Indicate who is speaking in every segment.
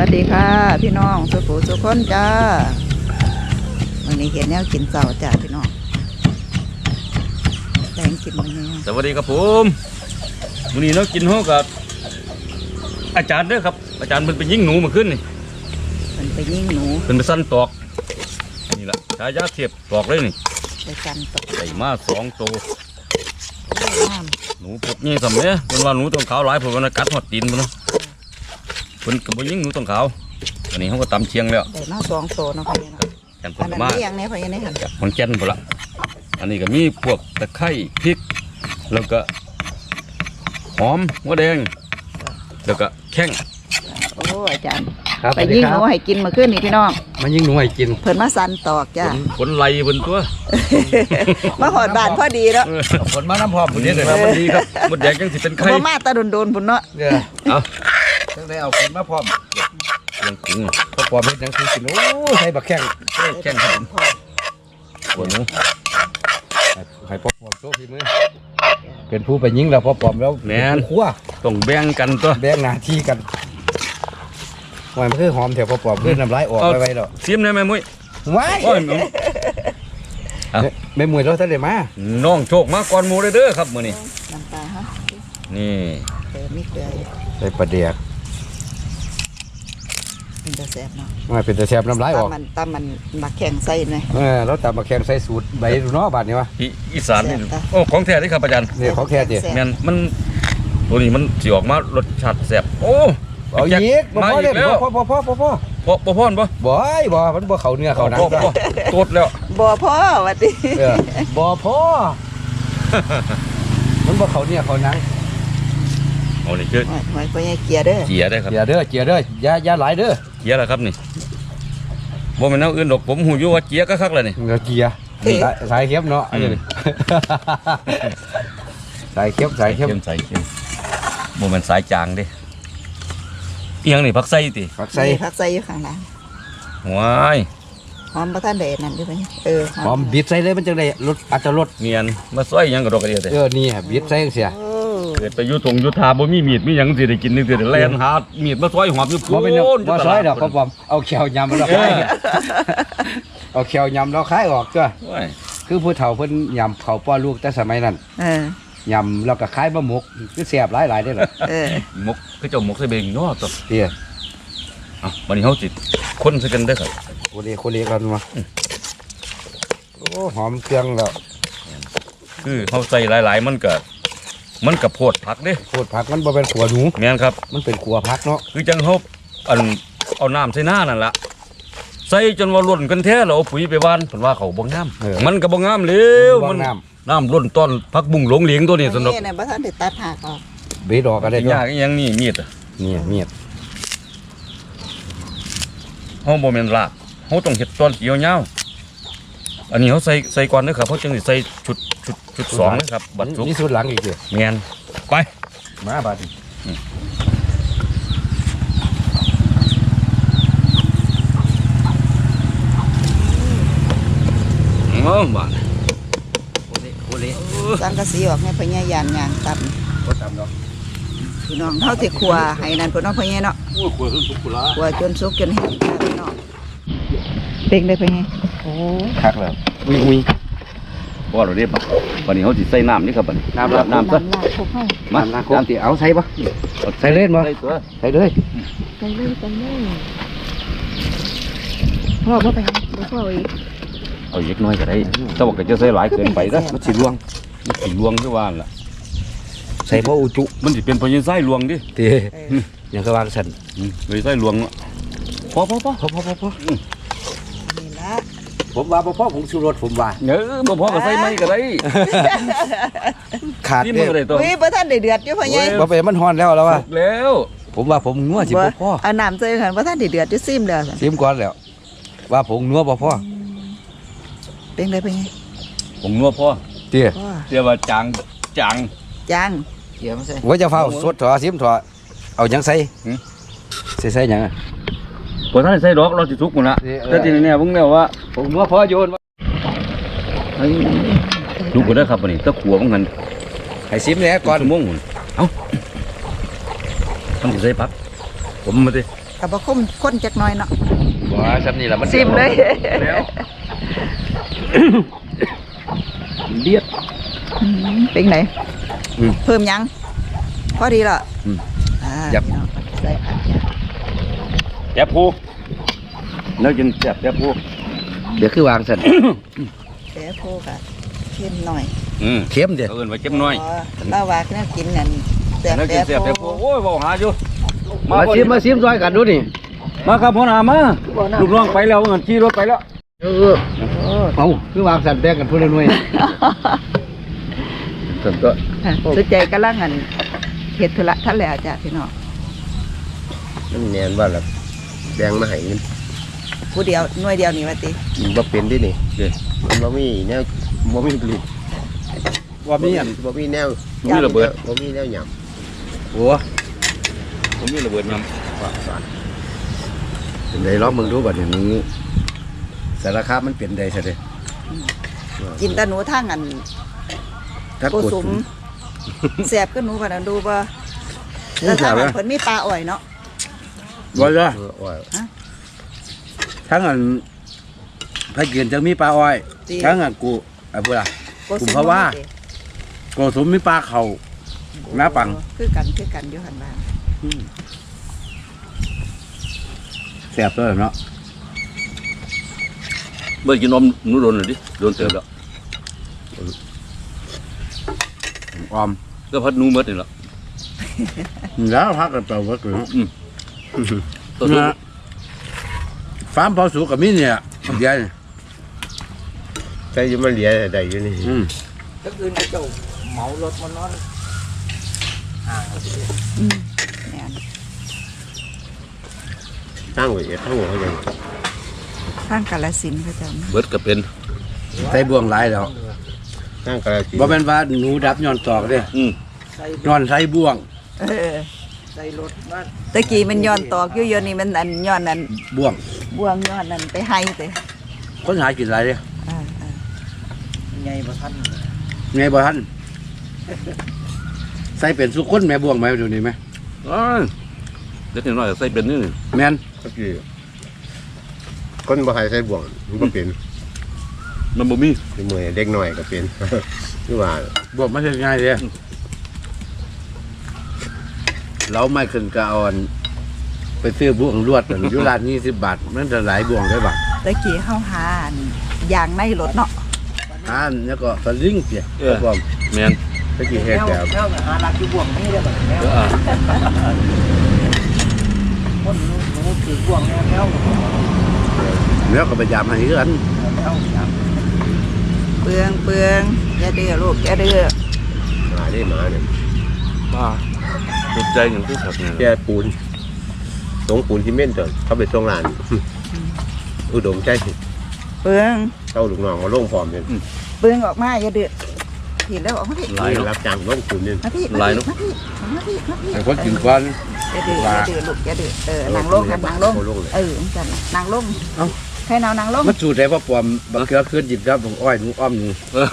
Speaker 1: วัสดีค่ะ พี่น้องสุขุสุขคนจ้าวันนี้เห็นแนวกินเสาจ้าพี่น้องแตงกินมันยัง
Speaker 2: สวัสดีครับผมวันนี้เรากินห้อกับ อาจารย์เด้อครับ อาจารย์มันไปยิงหนูมาขึ้นนี่
Speaker 1: มันไปยิงหนู
Speaker 2: เป็นไปสั้นตอกนี่ละชายาเทียบตอกเลยนี่
Speaker 1: ไปกันตก
Speaker 2: ใส่มาสองตัว
Speaker 1: น้
Speaker 2: หนูพวกนี้สำเนียเป็นว่าหนูต้องขาวหลายผมก็กัดหอดตีนมันเนาะ เพิ่นก็บ่ยิงหนูต้องขาวอันนี้เขาก็ตำเชียงแล้วำ
Speaker 1: ได้มาสองโตเนาะพี่น้อง
Speaker 2: แกนผ
Speaker 1: อัน
Speaker 2: ล
Speaker 1: นั้น
Speaker 2: ไม้
Speaker 1: เรียงเนี่ยพี่ยังไงหัน
Speaker 2: จากคนแก่นพุ่นละอันนี้ก็มีพวกตะไคร้พริก แล้วก็หอมหัวแดง แล้วก็แข้ง
Speaker 1: โอ้อาจารย์
Speaker 3: ครับ
Speaker 1: ไปยิงหนูให้กินเมาขึ้นนี่พี่น้อง
Speaker 3: มันยิงหนูให้กิน
Speaker 1: เพิ่นมาสันตอกจ้า
Speaker 2: ผลผลไหลบนตัว
Speaker 1: มาหอดบานพอดีแล้ว
Speaker 2: เออ
Speaker 3: ผลมาน้ำพร้อม
Speaker 2: วันนี้เลยครับวันดีครับมดแดงยังสิเป็นไข่
Speaker 1: บ่มาตาโดนๆพุ่นเนาะ
Speaker 3: เนี่ย
Speaker 2: เอา
Speaker 3: ตั้งแต่เอาผลมาพร้อม
Speaker 2: ยังกุ้ง
Speaker 3: พอปอมเฮ็ดหยังคือกินโอ้ใส่บักแข้ง
Speaker 2: แข้งครับปวดหนู
Speaker 3: ให้พอปอมโชว์ฝีมือเป็นผู้ไปยิงแล้วพอปอมแล้วขั้ว
Speaker 2: ต้องแบ่งกันตัว
Speaker 3: แบ่งหน้าที่กันหอยมันคือหอมแถวพอปอมคือน้ำลายออกไปไว้แล้ว
Speaker 2: ซิมได้ไหมมุ้ย
Speaker 3: ว้าย
Speaker 2: โอ้ยหนู
Speaker 3: ไม่มวยเราท่านได้มา
Speaker 2: น้องโชคมาก่อนหมูเลยเด้อครับมื้อนี้
Speaker 1: น้ำปลาฮะ
Speaker 2: นี่
Speaker 1: เติมมีเกลืออยู่
Speaker 3: ใส่ปลาเดียก
Speaker 1: เป็นตะแสบเนาะ
Speaker 3: มาเป็นตะแซบน้ำลายออก
Speaker 1: ตำมันตำมันหมักแข็งใส่หน่อย
Speaker 3: เออเราตำบักแข้งใส่สูตรใบเนาะบาดนี้วะ
Speaker 2: อีอีสานนี่
Speaker 1: แซ่บปะ
Speaker 2: โอ้ของแท้ที่ครับอาจารย์
Speaker 3: นี่เขาแค่เดีย
Speaker 1: แซ่บ
Speaker 2: แม่นมันตัวนี้มันสิออกมารสชาติแซ่บโอ้
Speaker 3: เอาอีกบ่
Speaker 2: มา
Speaker 3: พอ
Speaker 2: อี
Speaker 3: เด้
Speaker 2: กแล้ว
Speaker 3: พอพอพอพอพอ
Speaker 2: พอบ่พอนบ่
Speaker 3: บ่อยบ่มันบ่เข้าเนื้อเข้าหนัง
Speaker 2: บ่บ่ตดแล้ว
Speaker 1: บ่พ่อวัดดิ
Speaker 3: เออบ่พอมันบ่เขาเนี่ยเขาหนัง
Speaker 2: โอ้นี่คือ
Speaker 1: หอยหอยพ่อใหญ่เกียร์เด้อ
Speaker 2: เกียร์ได้ครับ
Speaker 3: เจียร์เด้อเจียร์เด้ออย่าอย่าหลายเด้อ
Speaker 2: เกียร์แล้วครับนี่บ่แม่นเอาอื่นดอกผมหูอยู่ว่าเกียร์ก็คักแล้วนี่
Speaker 3: เงาเจียสายสายเข้มเนาะอันนี้สายเข้มสายเข้ม
Speaker 2: ใส่เข้มบ่แม่นสายจางเด้เอียงนี่ผักไส้ติ
Speaker 3: ฝัก
Speaker 1: ใส่
Speaker 3: ใส่
Speaker 1: ผักใส่อยู่ข้างหลัง
Speaker 2: ว้าย
Speaker 1: หอมประท่านเดชนั่นอยู่ไปเออ
Speaker 3: หอมบิดใส่เลยมันจังได้รสอาจจะรส
Speaker 2: เนียนมาซอยยังกระดกกระเดียด
Speaker 3: เออนี่ฮะบิดใส่เสีย
Speaker 2: เกิดไปอยุทงอยุทธาบ่มีมีดมีหยังสิได้กินนึงสิได้แล่นหามีดมาซอยหอมอยู่
Speaker 3: บ่เป็นหยัง
Speaker 2: โบ่
Speaker 3: ซอยดอกพ่อปอมเอาแขวยำแล้วคายเอาแขวยำแล้วคายออกจ้ะ
Speaker 2: โอ้ย
Speaker 3: คือผู้เฒ่าเพิ่นยำเขาวป้อนลูกแต่สมัยนั้น
Speaker 1: เออยำ
Speaker 3: แล้วก็คายบะหมกคือแซ่บหลายๆได้อล่ะ
Speaker 1: เออ
Speaker 2: หมกคือเจ้าหมกใส่เบงเนาะตัว
Speaker 3: เตี้ย
Speaker 2: เอ้าวันนี้เฮาสิคนใส่กันเด้อครับ
Speaker 3: โคเลโคเลกันมาโอ้หอมเครื่องแล้ว
Speaker 2: คือเฮาใส่หลายๆมันก็ มันก็โพดผักเด้
Speaker 3: โคตรผักมันบ่เป็นขัวหนู
Speaker 2: แม่นครับ
Speaker 3: มันเป็นขัวผักเนาะ
Speaker 2: คือจังเฮาอันเอาน้ำใส่หน้านั่นล่ะใส่จนว่าล้นกันแท้แล้วเอาปุ๋ยไปหว่านเพิ่นว่าเขาบ่งาม
Speaker 3: เออ
Speaker 2: มันก็บ่งามเร็ว
Speaker 3: มั
Speaker 2: มันน
Speaker 3: น้
Speaker 2: น้ำล้นต้นผักบุ้งหลงเหลียงตัวนี้สนุก
Speaker 1: นี่น่ะประท่านได้ตัดหักออกำ
Speaker 3: เบดอกก็ได้
Speaker 2: ยา
Speaker 3: จ้ะ
Speaker 2: กอีหยังนี่มีดอะ
Speaker 3: นี่เมียด
Speaker 2: เฮาบ่แม่นลากเฮาต้องเฮ็ดตอนเกี่ยวยาว อันนี้เฮาใส่ใส่ก่อนเด้อครับเฮาจึงสิใส่ชุดชุดชุดสองนะครับบัดสุก
Speaker 3: นี่สุดหลังอีกเด้อ
Speaker 2: แม่นไป
Speaker 3: มาบาดนี้
Speaker 2: เอ้าบาด
Speaker 3: โคเลโคเล
Speaker 1: สังกะสีออกให้พ่อใหญ่ย่างย่างต
Speaker 3: บ่ตำดอกำ
Speaker 1: พี่น้องเฮาสิครัวให้นั่นพุ่นเนาะพ่อใหญ่เนาะ
Speaker 2: โอ้ยขวดขึ้นสุกุละ
Speaker 1: ครัวจนสุกจนแห้งจ้าพี่น้องเป่งได้พ่อใหญ่โอ้
Speaker 3: คักแล้วอุ้ยอุ้ย
Speaker 2: บ่เราเด้บัดวันนี้เฮาสิใส่น้ำนี่ครับบัดนี้
Speaker 3: น้ำละ
Speaker 2: น้ำซะ
Speaker 1: น้ำลาดพวกเฮา
Speaker 2: มา
Speaker 3: น้ำน้ำติเอาใส่บ่ใส่เล่นบ่
Speaker 2: ใส่ตัว
Speaker 3: ใส่เลย
Speaker 1: ไปเลยไปเลยพ่อบ่ไปหาบ่พ่ออีก
Speaker 2: เอาเล็กน้อยก็ได้แต่ว่าก็จะใส่หลายเกินไปซะ
Speaker 3: มันสิลวง
Speaker 2: มันสิลวงคือว่านั่นล่ะ
Speaker 3: ใส่บ่อุจุ
Speaker 2: มันสิเป็นพญาไส้ลวงดิ
Speaker 3: เต้
Speaker 1: เออ
Speaker 3: ยังก็วางสั่น
Speaker 2: อืมเลยไส้ลวงเนาะพอพอพอ
Speaker 3: พอพอพอพอ
Speaker 1: นี่ละ
Speaker 3: ผมว่าบ่พอผมชูรสผมว่า
Speaker 2: เออบ่พอก็ใส่ไม่ก็ได้
Speaker 3: ขาด
Speaker 2: นี่
Speaker 3: เด้
Speaker 2: มันก็ได้ตัว
Speaker 1: อุ้ยบ่ทันได้เดือดอยู่พ่อใหญ่
Speaker 3: บ่เป็นมันฮ้อนแล้วแล้วว่า
Speaker 2: แล้ว
Speaker 3: ผมว่าผมนัวสิบ่พอ
Speaker 1: เอาน้ำใส่กันบ่ทันได้เดือดอยู่ซิมแล้วซั่น
Speaker 3: ซิมก่อนแล้ว ว่าผมนัวบ่พอ
Speaker 1: เป็นได้พ่อใหญ่
Speaker 2: ผมนัวพอ
Speaker 3: เตี้ย
Speaker 1: พ่อ
Speaker 2: เรียกว่าจางจาง
Speaker 1: จังเดี๋ยวมาใส่
Speaker 3: ว่าจะเฝ้าสดถอซิมถอเอาหยังใส่
Speaker 2: หืม
Speaker 3: ใส่ใส่หยังอะ
Speaker 2: พอท่านใส่ดอกเราสิทุกหมดละ
Speaker 3: เออ
Speaker 2: แต่ทีนี้เนี่ยเพิ่งแล้วว่า
Speaker 3: ผมนัวพอโยน
Speaker 2: ลูกก็ได้ครับวันนี้ตะขัวเหมือนกัน
Speaker 3: ให้ซิมแหน่ก่อน
Speaker 2: ชั่วโมงหมุนเอ้ามันสิใส่พักผมมาดิ
Speaker 1: กับบ่คุ้มข้นจักหน้อยเนาะ
Speaker 3: บ่ซับนี่ล่ะมัน
Speaker 1: ซิมเลย
Speaker 3: แล้วเลียด
Speaker 1: อืมเป็นไหน
Speaker 3: อืม
Speaker 1: เพิ่มยังพอดีละ
Speaker 3: อืม
Speaker 1: อ่า
Speaker 3: ยับ
Speaker 1: พี่น้องใส่ผักยา
Speaker 2: แซ่ บผู้แล้วกินแซ่บแซ่บผู้
Speaker 3: เดี๋ยวคือวางซั่น
Speaker 1: เดี๋ยวโคกะเข้มหน่อย
Speaker 2: อืม
Speaker 3: เค็มเด้อ
Speaker 2: เอาเอิ้นไว้เจ็บน้อย
Speaker 1: อ๋อเล่าว่าแน่ากินนั่นแซ่บ
Speaker 2: แล้วกินแซ่บแซ่บ
Speaker 1: โค
Speaker 2: ผู้โอ้ยเว้าหาอยู่
Speaker 3: มาซิมมาซิมซอยกันดูนี่
Speaker 2: มาครับพ่อหน้ามาลูกน้องไปแล้วเงินขี่รถไปแล้ว
Speaker 3: เออเอาคือวางสันแบ่งกันพูดหน่วยสันก็
Speaker 1: ค่ะสุดใจกำลังอันเฮ็ดธุระท่านแล้วจ้ะพี่น้อง
Speaker 4: มันแนนว่าละ แดงมาให้เงิน
Speaker 1: ผู้เดียวหน่วยเดียวนี่ว่าติ
Speaker 4: มันบ่เป็นเดินี่
Speaker 2: เด้
Speaker 4: มันบ่มีแนวบ่มีผลิต
Speaker 3: ว่ามีอัน
Speaker 4: บ่มีแนว
Speaker 2: มีระเบิด
Speaker 4: บ่มีแนวหย
Speaker 3: โอ้
Speaker 2: ผมมีระเบิดน
Speaker 3: เป็นไดลองมึงดูบัดนี้มึงสารคามมันเป็นไดซะเด้
Speaker 1: กินแตะหนูทางอัน
Speaker 3: ถ้า
Speaker 1: โก
Speaker 3: กด
Speaker 1: สุมแซ่บก็หนูกันนะดูบ่แล้วทางอันเพิ่นมีปลาอ่อยเนาะ
Speaker 3: บ่จ้ะำ
Speaker 4: เออว่า
Speaker 3: ทั้งอันพระเกียรติจะมีปลาอ้อย
Speaker 1: ติ
Speaker 3: ทั้งอันกูอะพูดล่ะ
Speaker 1: โก
Speaker 3: กลุ่
Speaker 1: สุ
Speaker 3: มเขาว่า
Speaker 1: ติ
Speaker 3: โกสมมีปลาเขาน้าปัง
Speaker 1: คือกันคือกันอยู่หั่นว่า
Speaker 3: แซ่บตัวเนาะำ
Speaker 2: เบิดกินนมหนูโดนเลยดิโดนเติบแล้ว
Speaker 3: ออม
Speaker 2: ก็พัดหนูหมดนี่แหละ
Speaker 3: แล้วพักกันไปว่าคือ
Speaker 2: ตัวสูง
Speaker 3: นะฟาร์มพอสูกับมีเนี่ยเดี๋ยวนี่
Speaker 4: ใช้อยู่มันเหลียได้อยู่นี่
Speaker 3: อืม
Speaker 1: อืมแม่น
Speaker 4: ตั้งไว้ตั้งหัวเขายัง
Speaker 1: ทางกาฬสินธุ์เขาจะ
Speaker 2: เบิดก็เป็น
Speaker 3: ใส่บ่วงหลายแล้ว
Speaker 4: ตั้งกระสี
Speaker 3: บ่แม่นว่าหนูดับย้อนตอกเด้
Speaker 2: อืม
Speaker 3: ย้อนใส่บ่วง
Speaker 1: เออ ใส่รถมาตะกี้มันย้อนตอกอยู่เดี๋ยวนี้มันอันย้อนนั่น
Speaker 3: บ่วง
Speaker 1: บ่วงย้อนนั่นไปให้เด้
Speaker 3: คนหากินหลายเด้
Speaker 1: อ่าอ่า
Speaker 3: ไงบ่ทันใส่เป็นสุคนแม่บ่วงไหมเดี๋ยวนี้ไหม
Speaker 2: อ้ายเด็กน้อยก็ใส่เป็นนี่นี่
Speaker 3: แม่น
Speaker 4: ก็คือคนบ่ให้ใส่บ่วงมันบ่เป็น
Speaker 2: มันบ่มี
Speaker 4: คือมือเด็กน้อยก็เป็น คือว่า
Speaker 3: บ่วงไม่ใช่ง่ายเด้ เราไม่ขึ้นกะเอาอันไปซื้อบ่วงลวดอันอยู่ร้าน20บาท มันจะหลายบ่วงได้บัก
Speaker 1: ตะกี้เฮาหาอันยางในรถเนาะ
Speaker 3: อ่านแล้วก็สลิงเปีย
Speaker 2: เออ
Speaker 3: ครับผม
Speaker 2: แม่น
Speaker 4: ตะกี้เฮ็ดแต่
Speaker 2: เอออ่า
Speaker 3: แล้วก็พยายามให้กัน
Speaker 1: เปลืองเปลืองอย่าดื้อลูกอย่าดื้อ
Speaker 4: หาได้หมาเนี่ย
Speaker 2: บ้า สนใจอย่างที่สักเนี่ย
Speaker 4: แค่ปูนส่งปูนที่เม่นจนเขาไปส่งร้าน อุดมใจ
Speaker 1: เปลือง
Speaker 4: เข้าลูกน้องมาลงพร้อมเนี่ย
Speaker 1: เปลืองออกมาอย่าดื้อผิดแล้วออกมาพี่
Speaker 2: หลาย
Speaker 4: นี่
Speaker 2: เนาะ
Speaker 4: รับจ้างลงปูนเนี่ย
Speaker 1: มาพี่
Speaker 2: หลายเนอะ
Speaker 1: มาพี่มาพี่มาพี่
Speaker 3: ให้คนกินก่อน
Speaker 1: อย่าดื้ออย่าดื้อลูกอย่าดื้อเออนั่งลงครับนั่งลง
Speaker 4: เอาลงเลย
Speaker 1: เออจังนั่งลง
Speaker 3: เอ้า
Speaker 1: ให้นาวนั่งลง
Speaker 3: มันสูตรได้พ่อปอมบักเขือขึ้นหยิบครับผมอ้อยหนูอ้อมหนู
Speaker 2: เออ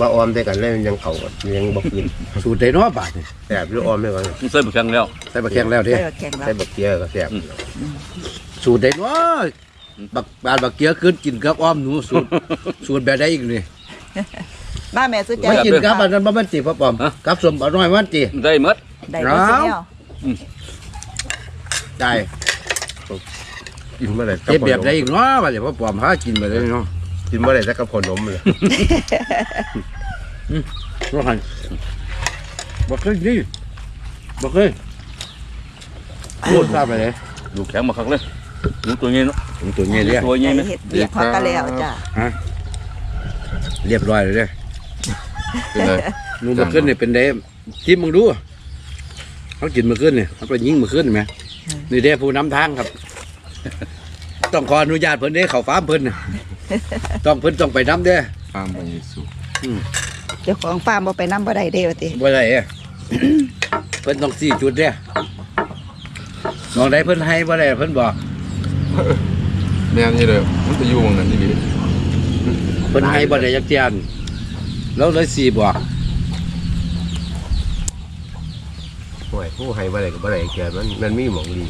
Speaker 4: บ่ออมได้กันเลยยังเขากันยังบ่กิน
Speaker 3: สูตรได้เนาะบาทนี่
Speaker 4: แซ่บหรือออมได้กัน
Speaker 2: ใส่บ่แข็งแล้ว
Speaker 3: ใส่บักแข้งแล้วเด้
Speaker 1: แข็งแล้ว
Speaker 4: ใส่บักเกียก็แซ่บ
Speaker 3: สูตรได้เนาะบักบาดบักเขือขึ้นกินกับอ้อมหนูสูตรสูตรแบบใดอีกนี่
Speaker 1: มาแม่สุดใจ
Speaker 3: ไม่กินกับอันนั้นบ่แม่นติพ่อปอมกับสมเอาน้อยมันติ
Speaker 2: ได้หมด
Speaker 1: ได้บ่สิแนว
Speaker 3: ได้
Speaker 4: กินเมื่อไหร่
Speaker 3: เจ็บแบบใดอีกเนาะบาดนี้พ่อปอมหากินไปเลยเนาะ
Speaker 4: กินเมื่อไหร่จะกับขนมเลย
Speaker 3: ว่าหันบ่เคยนี่บ่เคยพูดทราบไปเลย
Speaker 2: ดูแข็งมาคักเลยหนูตัวนี้เนาะ
Speaker 3: ผมตัวนี้เด้
Speaker 2: ตัว
Speaker 1: ได้
Speaker 2: นี้ไหม
Speaker 1: เฮ็ดเบียกพอกันแล้วจ้ะ
Speaker 3: เรียบร้อยเลยเด้
Speaker 2: เป็นไง
Speaker 3: หนูมาขึ้นนี่เป็นเด้จิ้มมึงดูเขากินมาขึ้นนี่เขาไปยิงมาขึ้นไหมนี่เด้ผู้นำทางครับ ต้องขออนุญาตเพิ่นเด้เขาฟาร์มเพิ่นน่ะ ต้องเพิ่นต้องไปน้ำเด้
Speaker 4: ฟาร์มไปสุ
Speaker 1: เจ้าของฟาร์มบ่ไปนำบ่ได้เด้ว่าติ
Speaker 3: บ่ได้เอ้เพิ่นต้องสี่จุดเด้มองได้เพิ่นให้บ่ได้เพิ่นบอก
Speaker 5: แม่นนี่เลยมันจะอยู่ตรงนั้นนี่ดิ
Speaker 3: เพิ่นให้บ่ได้ยักเจียนแล้วเลยสี่บอก
Speaker 4: ห่วยผู้ให้บ่ได้ก็บ่ได้แก่มันมันมีหมองดี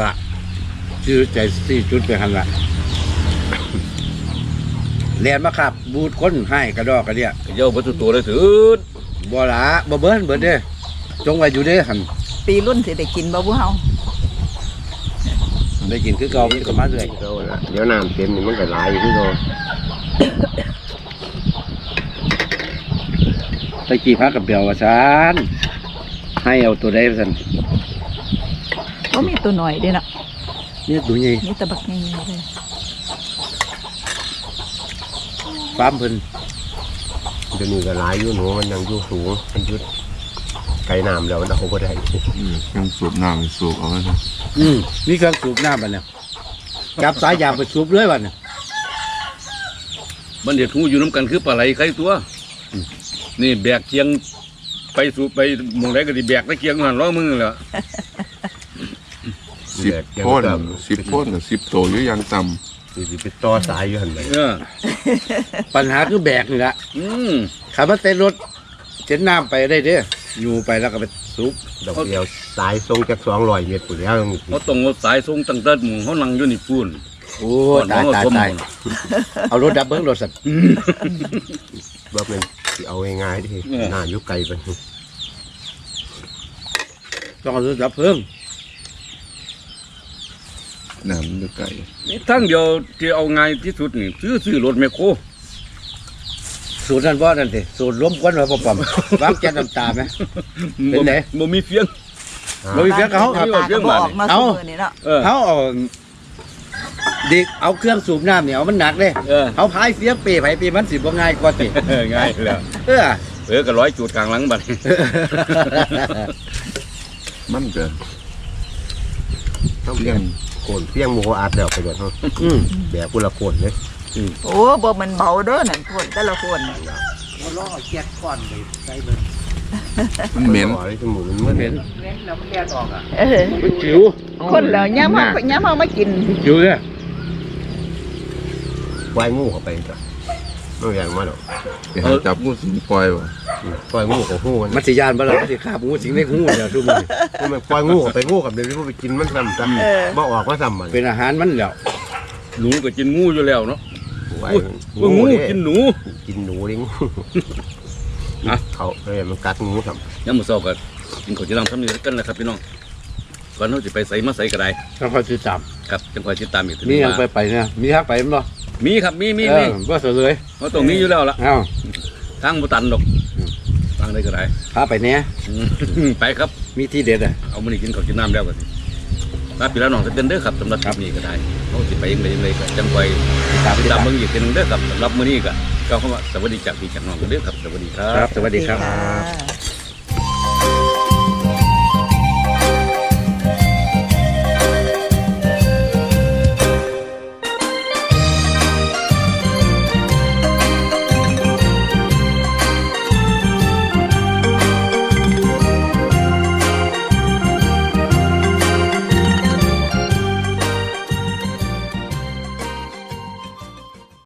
Speaker 3: ละชื่อใจสี่จุดไปหันละ เรียนมาครับบูดคนให้กระดอกกระเดีย
Speaker 2: เจ้าประตูตัวเลยถือ
Speaker 3: บ่หลาบ่เบิ้นเบิ้นเด้จงไว้อยู่เด้หัน
Speaker 1: ปีรุ่นสิได้กินบ่บุเฮา
Speaker 3: ได้กินคือเก่ามันก็มาเรื่อย
Speaker 4: เอาละเดี๋ยวน้ำเต็มนี่มันก็หลายอยู่ที่โต
Speaker 3: ตะกี้พักกับเบียวว่าซานให้เอาตัวใดสัน
Speaker 1: บ่มีตัวหน่อยเด้เนาะ
Speaker 3: นี่ดูใหญ่
Speaker 1: มีแต่บักใหญ่ๆเลย
Speaker 3: ฟาร์มเพิ่น
Speaker 4: เดี๋ยวนี้ก็หลายอยู่หนูมันยังอยู่สูงมันยุดไกลน้ำแล้วมันเอาบ่ได้
Speaker 5: อืมเครื่องสูบน้ำสูบเอาไว้เถอะ
Speaker 3: อืมมีเครื่องสูบน้ำบัดเนี่ยจับสายยางไปสูบเลยบัดเนี่ย
Speaker 2: บันเด็ดหูอยู่น้ำกันคือปลาไหลไข่ตัว นี่แบกเคียงไปสู่ไปหมองไหนก็ดิแบกตะเคียงหันล้อมือแหล้ว
Speaker 5: สิบพ่นสิบพ่นกับสิบโตอยู่อยังต่
Speaker 4: สิสิไปต่อสายอยู่หั่นไป
Speaker 2: เออ
Speaker 3: ปัญหาคือแบกนี่ละ
Speaker 2: อืม
Speaker 3: ขับมาเต้นรถเจ็นน้ำไปได้เด้ออยู่ไปแล้วก็ไปสูบ
Speaker 4: ดอกเดียวสายทรงจาก200เมตรพุ่นแล้ว
Speaker 2: เขาต้องเอาสายส่งตั้งแต่หมู่เขานั่งอยู่นี่ปูน
Speaker 3: โอ้ตายตายตายเอารถดับเบิ้งรถสัตว์
Speaker 4: บ่แม่นสิเอาง่ายๆดิน้ำอยู่ไกลไป
Speaker 3: ต้องเอารถดับเพิ่งำ
Speaker 5: น้ำมันจะไก่
Speaker 2: นี่ทั้งเดียวที่เอาง่ายที่สุดนี่ซื้อซื้อรถแมคโคร
Speaker 3: สูตรนั่นบ่นั่นสิสูตรล้มควันไว้ปอมๆวางแก๊สน้ำตาไหมเป็นไง
Speaker 2: บ่มีเฟียง
Speaker 3: บ่มีเฟียงกับเขาครับ
Speaker 1: ตาก็บ่ออกมา
Speaker 3: เอา
Speaker 1: ซุมื้อนี่เนาะ
Speaker 2: เออ
Speaker 3: เขาเอาดิเอาเครื่องสูบน้ำเนี่ยเอามันหนักเลย
Speaker 2: เออ
Speaker 3: เขาพายเฟียงเปย์ไผเปย์มันสิบ่ง่ายกว่าสิ
Speaker 2: เออง่ายแล้ว
Speaker 3: เออ
Speaker 2: เออก็ร้อยจุดกลางหลังบัดนี้
Speaker 5: มันเกิน
Speaker 4: ต้อง
Speaker 5: เพี
Speaker 4: เพี
Speaker 5: ย
Speaker 4: ย
Speaker 5: ง
Speaker 4: ง โคนเพียงหมูอัดแล้วไปเบิดเฮา
Speaker 3: อืม
Speaker 4: แบบกุละโคนเลย
Speaker 1: โอ้บ่มันเบาเด้อนั่นคนแต่ละคน
Speaker 3: บ่ล้อเกียดก่อนไปใส่เบิ่ง
Speaker 5: มันเหม็น
Speaker 4: บ่ได้สมุนมัน
Speaker 3: เห็
Speaker 4: เห็
Speaker 3: น
Speaker 4: น
Speaker 3: แล้วมันแล่นออกอะ
Speaker 1: เออ
Speaker 3: มันจิ๋ว
Speaker 1: คนแล้วยามเฮายามเฮามากิน
Speaker 3: จิ๋วเนี่ย
Speaker 4: ปล่อยงูเข้าไปจ้ะไม่อย่างมาดอก
Speaker 5: ไปหาจับงูสิงปล่อยว่ะ
Speaker 4: อืม ปล่อยงูของหูมัน
Speaker 3: มันสิยานบ่ล่ะมันสิคาบงูสิงในหูเดี๋ยวทุกมื้อ
Speaker 4: มันปล่อยงูเข้าไปงูกับเดี๋ยวนี้ไปกินมันซ้ำจ้ะ
Speaker 1: เออ
Speaker 4: บ่ออกมาซ้ำมัน
Speaker 3: เป็นอาหารมันแล้ว
Speaker 2: หนูก็กินงูอยู่แล้วเนาะ
Speaker 4: ไว้
Speaker 2: ว่างู
Speaker 4: เด้
Speaker 2: กินหนู
Speaker 4: กินหนูดิงู
Speaker 2: อะ
Speaker 4: เขาเอ้ยมันกัดงูซ้ำ
Speaker 2: ยามมื้อเช้าก็กินข้าวจีรำทำนี่กันนะครับพี่น้องก่อนเราสิไปใส่มาใส่ก็ได้
Speaker 3: ต้องคอยติดตาม
Speaker 2: ครับจังคอยติดตามอีกที
Speaker 3: มีหยัง
Speaker 2: ว่า
Speaker 3: ไปไปเนี่ยมีทักไปมั้ยบ่
Speaker 2: มีครับมีมี
Speaker 3: เอ
Speaker 2: มี
Speaker 3: อบ่เสยเลย
Speaker 2: เขาต้องมีอยู่แล้วล่ะ
Speaker 3: เอ้า
Speaker 2: ทางบ่ตันดอกทาง ได้ก็ได้
Speaker 3: พาไปเนี้
Speaker 2: ยไปครับ
Speaker 3: มีที่เด็ดอะ
Speaker 2: เอามื้อนี้กินข้าวกินน้ำแล้วก็สิลาพี่แล้วน้องจะเป็นเด้อครับสำหรับคลิปนี้ก็ได้เขาสิไปยังไงยังไงก็จังไป
Speaker 3: ติดตาม
Speaker 2: ติ
Speaker 3: ติ
Speaker 2: ด
Speaker 3: ด
Speaker 2: ตา
Speaker 3: ตามม
Speaker 2: เบิ่งอีกเป็นเด้อครับสำหรับมื้อนี้ก็ก็เข้ามาสวัสดีจากพี่จากน้องกันเด้อครับสวัสดีครั
Speaker 3: บ สวัสดีครับ